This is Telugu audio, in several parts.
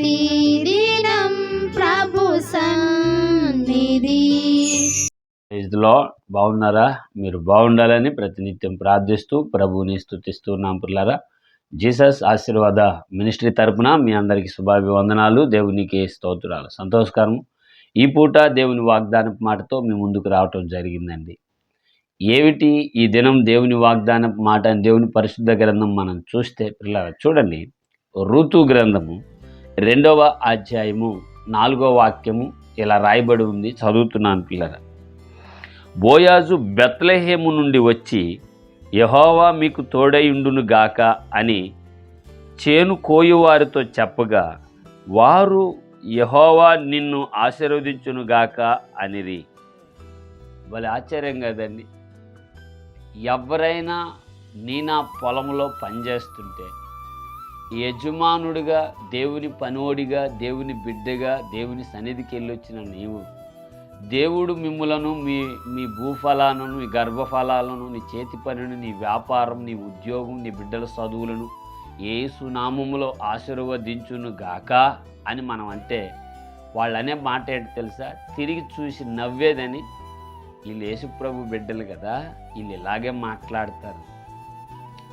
ప్రతిదినం ప్రభు సన్నిధి. లో బాగున్నారా? మీరు బాగుండాలని ప్రతినిత్యం ప్రార్థిస్తూ ప్రభువుని స్థుతిస్తున్నాం పిల్లరా. జీసస్ ఆశీర్వాద మినిస్ట్రీ తరపున మీ అందరికీ శుభాభివందనాలు దేవునికి స్తోత్రాలు. సంతోషకరం. ఈ పూట దేవుని వాగ్దానపు మాటతో మీ ముందుకు రావటం జరిగిందండి. ఏమిటి ఈ దినం దేవుని వాగ్దానపు మాట అని దేవుని పరిశుద్ధ గ్రంథం మనం చూస్తే పిల్లరా చూడండి. ఋతు గ్రంథము రెండవ అధ్యాయము నాలుగో వాక్యము ఇలా రాయబడి ఉంది చదువుతున్నాను పిల్లల బోయాజు బెత్లహేము నుండి వచ్చి యహోవా మీకు తోడైండును గాక అని చేను కోయువారితో చెప్పగా వారు యహోవా నిన్ను ఆశీర్వదించును గాక అనిరి. వాళ్ళ ఆశ్చర్యం కదండి. ఎవరైనా నీ నా పొలంలో పనిచేస్తుంటే యజమానుడిగా దేవుని పనోడిగా దేవుని బిడ్డగా దేవుని సన్నిధికి వెళ్ళొచ్చిన నీవు. దేవుడు మిమ్ములను మీ మీ భూఫలాలను మీ గర్భఫలాలను నీ చేతి పనిని నీ వ్యాపారం నీ ఉద్యోగం నీ బిడ్డల చదువులను ఏ సునామములో ఆశీర్వదించును గాక అని మనం అంటే వాళ్ళనే అనే మాట ఏంటి తెలుసా? తిరిగి చూసి నవ్వేదని వీళ్ళు యేసుప్రభు బిడ్డలు కదా వీళ్ళు ఇలాగే మాట్లాడతారు.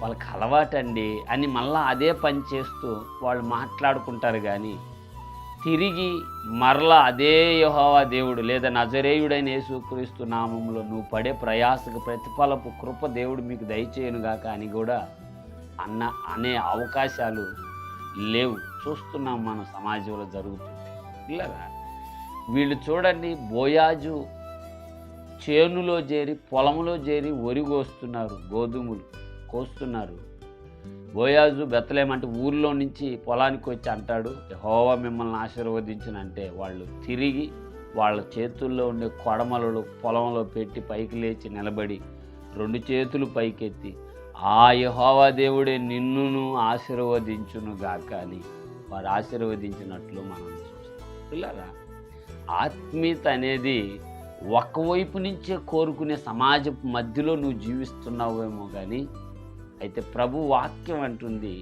వాళ్ళకి అలవాటండి అని మళ్ళీ అదే పని చేస్తూ వాళ్ళు మాట్లాడుకుంటారు కానీ తిరిగి మరలా అదే యహోవా దేవుడు లేదా నజరేయుడైన యేసుక్రీస్తు నామంలో నువ్వు పడే ప్రయాసకు ప్రతిఫలపు కృప దేవుడు మీకు దయచేయనుగాక అని కూడా అన్న అనే అవకాశాలు లేవు. చూస్తున్నాం మన సమాజంలో జరుగుతుంది. ఇలాగా వీళ్ళు చూడండి బోయాజు చేనులో చేరి పొలంలో చేరి ఒరిగోస్తున్నారు గోధుమలు. కోస్తున్నారు. బోయాజు బెత్తలేమంటే ఊర్లో నుంచి పొలానికి వచ్చి అంటాడు హోవా మిమ్మల్ని ఆశీర్వదించినంటే వాళ్ళు తిరిగి వాళ్ళ చేతుల్లో ఉండే కొడమలలు పొలంలో పెట్టి పైకి లేచి నిలబడి రెండు చేతులు పైకెత్తి ఆ యహోవా దేవుడే నిన్నును ఆశీర్వదించును గాక అని వారు ఆశీర్వదించినట్లు మనం చూస్తాం. పిల్లరా ఆత్మీయత అనేది ఒకవైపు నుంచే కోరుకునే సమాజం మధ్యలో నువ్వు జీవిస్తున్నావేమో కానీ అయితే ప్రభు వాక్యం అంటుంది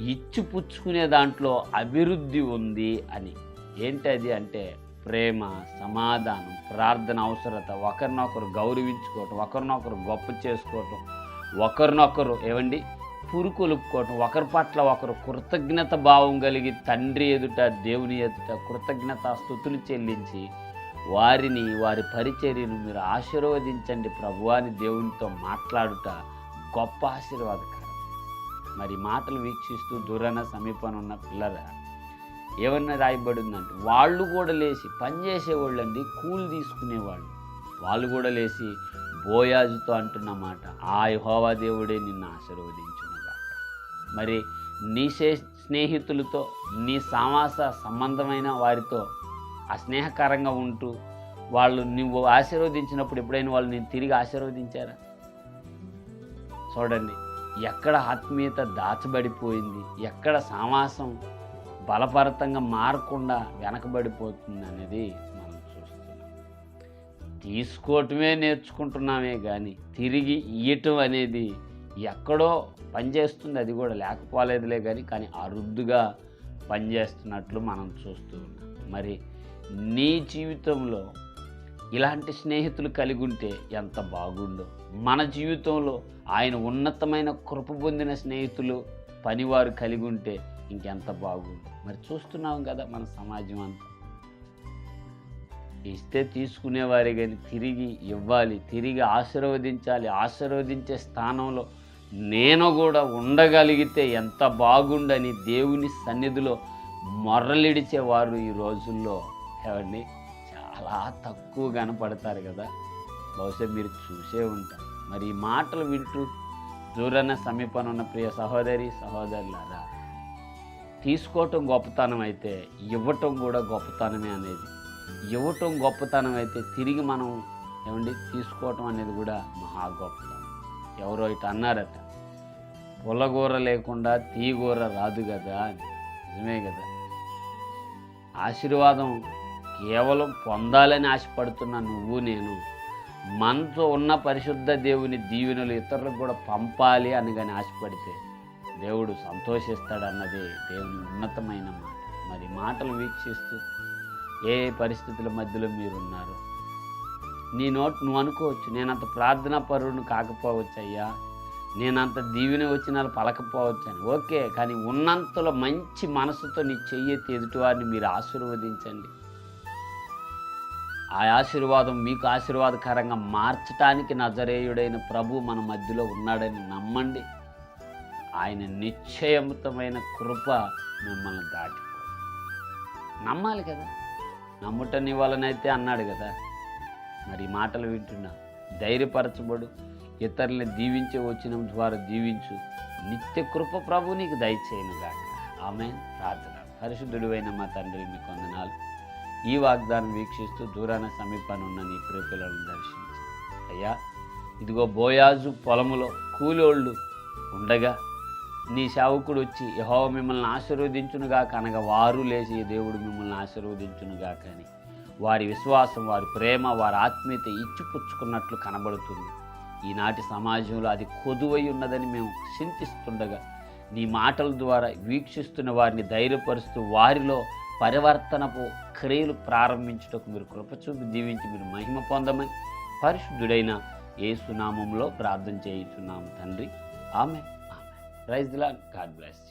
ఇచ్చిపుచ్చుకునే దాంట్లో అభివృద్ధి ఉంది అని. ఏంటది అంటే ప్రేమ సమాధానం ప్రార్థన అవసరత ఒకరినొకరు గౌరవించుకోవటం ఒకరినొకరు గొప్ప చేసుకోవటం ఒకరినొకరు ఏమండి పురుకొలుపుకోవటం ఒకరి పట్ల ఒకరు కృతజ్ఞత భావం కలిగి తండ్రి ఎదుట దేవుని ఎదుట కృతజ్ఞత స్థుతులు చెల్లించి వారిని వారి పరిచర్యను మీరు ఆశీర్వదించండి ప్రభువాని దేవునితో మాట్లాడుట గొప్ప ఆశీర్వాదకరం. మరి మాటలు వీక్షిస్తూ దూరాన సమీపంలో ఉన్న పిల్లల ఏమన్నా రాయబడిందంటే వాళ్ళు కూడా లేచి పనిచేసేవాళ్ళు అండి కూలి తీసుకునేవాళ్ళు. వాళ్ళు కూడా లేచి బోయాజుతో అంటున్న మాట ఆ యహోవా దేవుడే నిన్ను ఆశీర్వదించునుగాక. మరి నీ స్నేహితులతో నీ సామాస సంబంధమైన వారితో అస్నేహకరంగా ఉంటూ వాళ్ళు నువ్వు ఆశీర్వదించినప్పుడు ఎప్పుడైనా వాళ్ళు నేను తిరిగి ఆశీర్వదించారా? చూడండి ఎక్కడ ఆత్మీయత దాచబడిపోయింది ఎక్కడ సామాసం బలపరతంగా మారకుండా వెనకబడిపోతుంది అనేది మనం చూస్తున్నాం. తీసుకోవటమే నేర్చుకుంటున్నామే కానీ తిరిగి ఇయ్యటం అనేది ఎక్కడో పనిచేస్తుంది అది కూడా లేకపోలేదులే కానీ కానీ అరుదుగా పనిచేస్తున్నట్లు మనం చూస్తూ ఉన్నాం. మరి నీ జీవితంలో ఇలాంటి స్నేహితులు కలిగి ఉంటే ఎంత బాగుండో. మన జీవితంలో ఆయన ఉన్నతమైన కృప పొందిన స్నేహితులు పనివారు కలిగి ఉంటే ఇంకెంత బాగుండు. మరి చూస్తున్నాం కదా మన సమాజం అంతా. ఇస్తే తీసుకునేవారే కానీ తిరిగి ఇవ్వాలి తిరిగి ఆశీర్వదించాలి ఆశీర్వదించే స్థానంలో నేను కూడా ఉండగలిగితే ఎంత బాగుండని దేవుని సన్నిధిలో మొర్రలిడిచేవారు ఈ రోజుల్లో ఏమండి చాలా తక్కువ కనపడతారు కదా. బహుశా మీరు చూసే ఉంటారు. మరి ఈ మాటలు వింటూ దూరన సమీపన ఉన్న ప్రియ సహోదరి సహోదరులారా తీసుకోవటం గొప్పతనం అయితే ఇవ్వటం కూడా గొప్పతనమే అనేది. ఇవ్వటం గొప్పతనం అయితే తిరిగి మనం ఏమండి తీసుకోవటం అనేది కూడా మహా గొప్పతనం. ఎవరో ఇటు అన్నారట పొలగూర లేకుండా తీగూర రాదు కదా అని. నిజమే కదా. ఆశీర్వాదం కేవలం పొందాలని ఆశపడుతున్న నువ్వు నేను మనతో ఉన్న పరిశుద్ధ దేవుని దీవెనలు ఇతరులకు కూడా పంపాలి అని కానీ ఆశపడితే దేవుడు సంతోషిస్తాడన్నదే దేవుని ఉన్నతమైన మాట. మరి మాటలు వీక్షిస్తూ ఏ పరిస్థితుల మధ్యలో మీరున్నారు? నీ నోట్ నువ్వు అనుకోవచ్చు నేనంత ప్రార్థనా పరువును కాకపోవచ్చు అయ్యా నేనంత దీవెన వచ్చిన పలకపోవచ్చు అని. ఓకే కానీ ఉన్నంతలో మంచి మనసుతో నీ చెయ్యి ఎదుటివారిని మీరు ఆశీర్వదించండి. ఆ ఆశీర్వాదం మీకు ఆశీర్వాదకరంగా మార్చటానికి నజరేయుడైన ప్రభు మన మధ్యలో ఉన్నాడని నమ్మండి. ఆయన నిశ్చయమితమైన కృప మిమ్మల్ని దాటి నమ్మాలి కదా? నమ్ముటని వలనైతే అన్నాడు కదా? మరి మాటలు వింటున్నా ధైర్యపరచబడు ఇతరుల్ని దీవించే వచ్చిన ద్వారా దీవించు. నిత్య కృప ప్రభు నీకు దయచేయను ఆమె ప్రార్థన. పరిశుద్ధుడు మా తండ్రి మీకు వందనాలు. ఈ వాగ్దానం వీక్షిస్తూ దూరాన సమీపానున్న నీ ప్రేపిలను దర్శించి. అయ్యా ఇదిగో బోయాజు పొలములో కూలోళ్ళు ఉండగా నీ సేవకుడు వచ్చి యహో మిమ్మల్ని ఆశీర్వదించునుగా కనగా వారు లేచి దేవుడు మిమ్మల్ని ఆశీర్వదించునుగా కానీ వారి విశ్వాసం వారి ప్రేమ వారి ఆత్మీయత ఇచ్చిపుచ్చుకున్నట్లు కనబడుతుంది. ఈనాటి సమాజంలో అది కొదువై ఉన్నదని మేము చింతిస్తుండగా నీ మాటల ద్వారా వీక్షిస్తున్న వారిని ధైర్యపరుస్తూ వారిలో పరివర్తనపు క్రియలు ప్రారంభించుటకు మీరు కృపచూపి దీవించి మీరు మహిమ పొందమని పరిశుద్ధుడైన ఏసునామంలో ప్రార్థన చేయుచున్నాము తండ్రి. ఆమె ఆమె ప్రైజ్ లా గాడ్ బ్లెస్